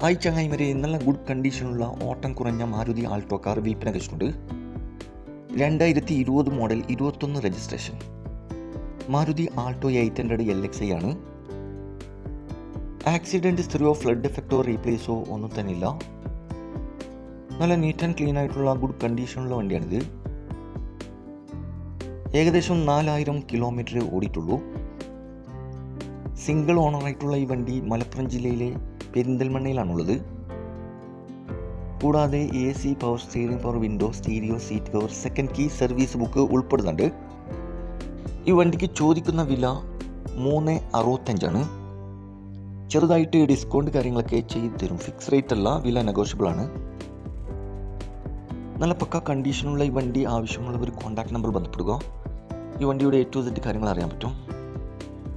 Hi ചങ്ങായിമരെ നല്ല good കണ്ടീഷനുള്ള ഓട്ടം കുറഞ്ഞ മാരുതി ആൾട്ടോ കാർ വിൽപ്പന കഴിച്ചിട്ടുണ്ട് രണ്ടായിരത്തി ഇരുപത് മോഡൽ ഇരുപത്തൊന്ന് registration Maruti Alto eight hundred L X I ആണ്. ആക്സിഡന്റ് സ്ത്രീയോ ഫ്ലഡ് എഫക്റ്റോ റീപ്ലേസോ ഒന്നും തന്നെ ഇല്ല. നല്ല നീറ്റ് ആൻഡ് ക്ലീൻ ആയിട്ടുള്ള ഗുഡ് കണ്ടീഷനുള്ള വണ്ടിയാണിത്. ഏകദേശം നാലായിരം കിലോമീറ്റർ ഓടിയിട്ടുള്ളൂ. സിംഗിൾ ഓണറായിട്ടുള്ള ഈ വണ്ടി മലപ്പുറം ജില്ലയിലെ പെരിന്തൽമണ്ണയിലാണുള്ളത്. കൂടാതെ A C power steering power window stereo seat cover second key service book ഉൾപ്പെടുന്നുണ്ട്. ഈ വണ്ടിക്ക് ചോദിക്കുന്ന വില മൂന്ന് അറുപത്തഞ്ചാണ്. ചെറുതായിട്ട് ഡിസ്കൗണ്ട് കാര്യങ്ങളൊക്കെ ചെയ്തു തരും. ഫിക്സ് റേറ്റ് അല്ല വില നെഗോഷ്യബിൾ ആണ്. നല്ല പക്ക കണ്ടീഷനുള്ള ഈ വണ്ടി ആവശ്യമുള്ളവർ കോൺടാക്ട് നമ്പർ ബന്ധപ്പെടുക. ഈ വണ്ടിയുടെ ടു സെറ്റ് കാര്യങ്ങൾ അറിയാൻ പറ്റും.